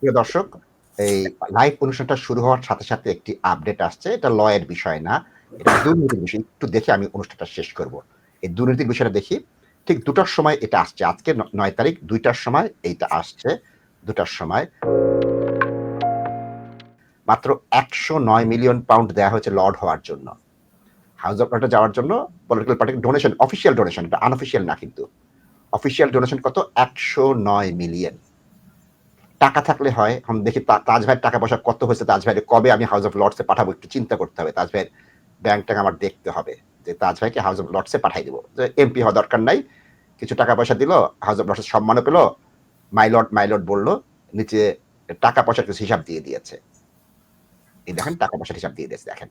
প্রিয় দর্শক, এই লাইভ অনুষ্ঠানটা শুরু হওয়ার সাথে সাথে একটি আপডেট আসছে। এটা লয়ের বিষয় না, এটা দুর্নীতির বিষয়। একটু দেখে আমি অনুষ্ঠানটা শেষ করব। এই দুর্নীতির বিষয়টা দেখি। ঠিক দুটার সময় এটা আসছে। আজকে নয় তারিখ, দুইটার সময় এইটা আসছে। দুটার সময় মাত্র একশো নয় মিলিয়ন পাউন্ড দেওয়া হয়েছে লর্ড হওয়ার জন্য। হাউস অফ লর্ডে যাওয়ার জন্য পলিটিক্যাল পার্টির ডোনেশন অফিসিয়াল ডোনেশন এটা আনঅফিসিয়াল না কিন্তু। অফিসিয়াল ডোনেশন কত? একশো নয় মিলিয়ন টাকা থাকলে হয়। এখন দেখি তাজ ভাইয়ের টাকা পয়সা কত হয়েছে, তাজ ভাইয়ের কবে আমি হাউস অফ লর্ডসে পাঠাবো একটু চিন্তা করতে হবে। তাজ ভাইয়ের ব্যাংক আমার দেখতে হবে যে তাজ ভাইকে হাউস অফ লর্ডসে পাঠাই দেবো। যে এমপি হওয়া দরকার নাই, কিছু টাকা পয়সা দিল হাউস অফ লর্ডসের সম্মানও পেল মাইলট মাইলট বলল, নিচে টাকা পয়সার কিছু হিসাব দিয়ে দিয়েছে। এই দেখেন, টাকা পয়সার হিসাব দিয়ে দিয়েছে, দেখেন।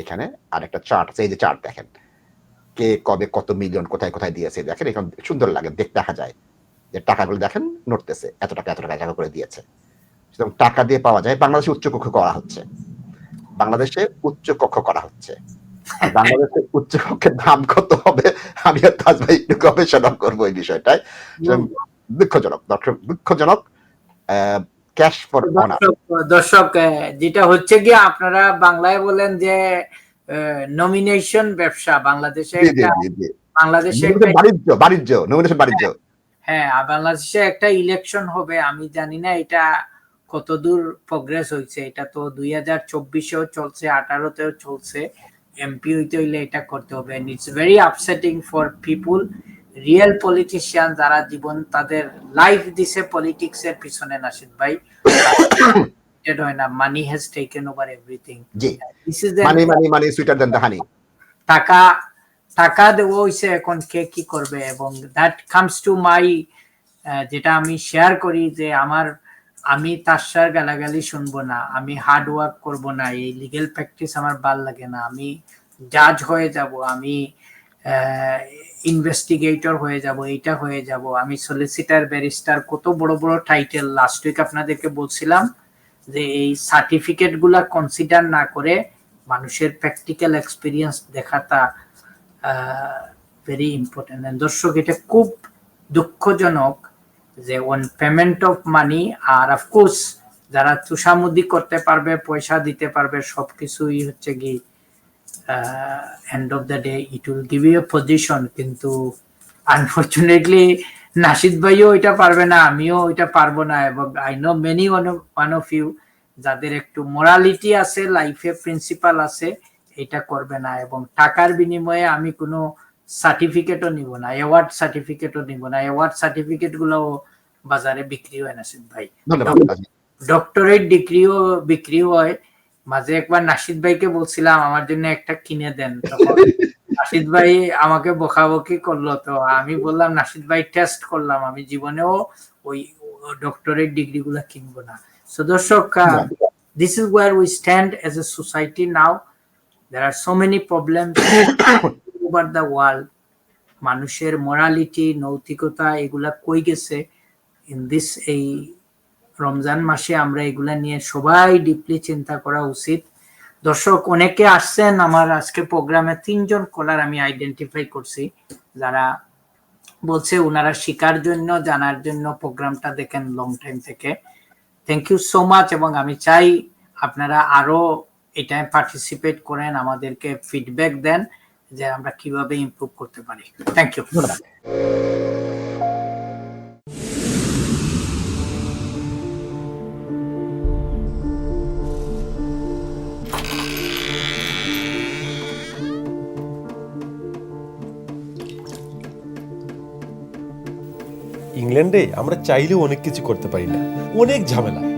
এখানে আর একটা চার্ট আছে, এই যে চার্ট দেখেন। কে কবে কত মিলিয়ন কোথায় কোথায় দিয়েছে, দেখেন, এখানে সুন্দর লাগে দেখতে দেখা যায়। যে টাকাগুলো দেখেন নড়তেছে এত টাকা এত টাকা টাকা করে দিয়েছে। সুতরাং টাকা দিয়ে পাওয়া যায় বাংলাদেশে উচ্চ কক্ষ করা হচ্ছে। বাংলাদেশে উচ্চ কক্ষ করা হচ্ছে। আর বাংলাদেশের উচ্চ কক্ষের দাম কত হবে আমি আর তাজ ভাই একটু গবেষণা করব এই বিষয়টায়। দুঃখজনক দর্শক দুঃখজনক ক্যাশ ফর দর্শক যেটা হচ্ছে কি আপনারা বাংলায় বলেন যে নমিনেশন ব্যবসা বাংলাদেশে বাংলাদেশে বাণিজ্য বাণিজ্য নমিনেশন বাণিজ্য। হ্যাঁ বাংলাদেশে একটা ইলেকশন হবে আমি জানি না এটা কতদূর প্রগ্রেস হয়েছে। এটা তো দুই হাজার চব্বিশেও চলছে আঠারোতেও চলছে। এমপি হইতে হইলে এটা করতে হবে। It's very upsetting for people real politician যারা জীবন তাদের লাইফ দিছে পলিটিক্স এর পিছনে নাসিদ ভাই। এটা হয় না money has taken over everything G. This is money money money sweeter than the honey টাকা টাকা দেবো হইছে এখন কে কি করবে এবং দ্যাট কামস টু মাই যেটা আমি শেয়ার করি যে আমার, আমি তার সার গালাগালি শুনব না, আমি হার্ড ওয়ার্ক করব না, এই লিগেল প্র্যাকটিস আমার ভালো লাগে না, আমি জাজ হয়ে যাব, আমি ইনভেস্টিগেটর হয়ে যাব, এইটা হয়ে যাব, আমি সলিসিটার ব্যারিস্টার কত বড় বড় টাইটেল লাস্ট উইক আপনাদেরকে বলছিলাম যে এই সার্টিফিকেটগুলা কনসিডার না করে মানুষের প্র্যাকটিক্যাল এক্সপিরিয়েন্স দেখাটা ভেরি ইম্পর্টেন্ট দর্শক, এটা খুব দুঃখজনক যে ওন পেমেন্ট অফ মানি আর অফকোর্স যারা তুষামুদি করতে পারবে, পয়সা দিতে পারবে, সবকিছুই হচ্ছে কি end of the day it will give you position কিন্তু আনফর্চুনেটলি নাসিদ ভাইও এটা পারবে না, আমিও এটা পারব না। এবং I know many one of you যাদের একটু মোরালিটি আছে লাইফে প্রিন্সিপাল আছে এটা করবে না এবং টাকার বিনিময়ে আমি কোনো সার্টিফিকেটও নিব না অ্যাওয়ার্ড সার্টিফিকেটও নিব না। অ্যাওয়ার্ড সার্টিফিকেটগুলো বাজারে বিক্রি হয় নাসিদ ভাই। ডক্টরেট ডিগ্রিও বিক্রি হয়। মাঝে একবার নাসিদ ভাইকে বলছিলাম আমার জন্য একটা কিনে দেন। তখন নাসিদ ভাই আমাকে বকাবকি করল। তো আমি বললাম নাসিদ ভাই টেস্ট করলাম। আমি জীবনেও ওই ডক্টরেট ডিগ্রি গুলা কিনবো না। সো দর্শক this is war we stand as a society now there are so many problems over the world মানুষের মোরালিটি নৈতিকতা এগুলা কই গেছে? ইন দিস এই রমজান মাসে আমরা এগুলা নিয়ে সবাই ডিপলি চিন্তা করা উচিত। দর্শক অনেকে আসছেন আমার আজকে প্রোগ্রামে তিনজন কলার আমি আইডেন্টিফাই করছি। যারা বলছে ওনারা শিকার জন্য জানার জন্য প্রোগ্রামটা দেখেন লং টাইম থেকে। থ্যাংক ইউ সো মাচ এবং আমি চাই আপনারা আরও এটায় পার্টিসিপেট করেন, আমাদেরকে ফিডব্যাক দেন যে আমরা কীভাবে ইমপ্রুভ করতে পারি। থ্যাংক ইউ ইংল্যান্ডে আমরা চাইলেও অনেক কিছু করতে পারি না। অনেক ঝামেলা।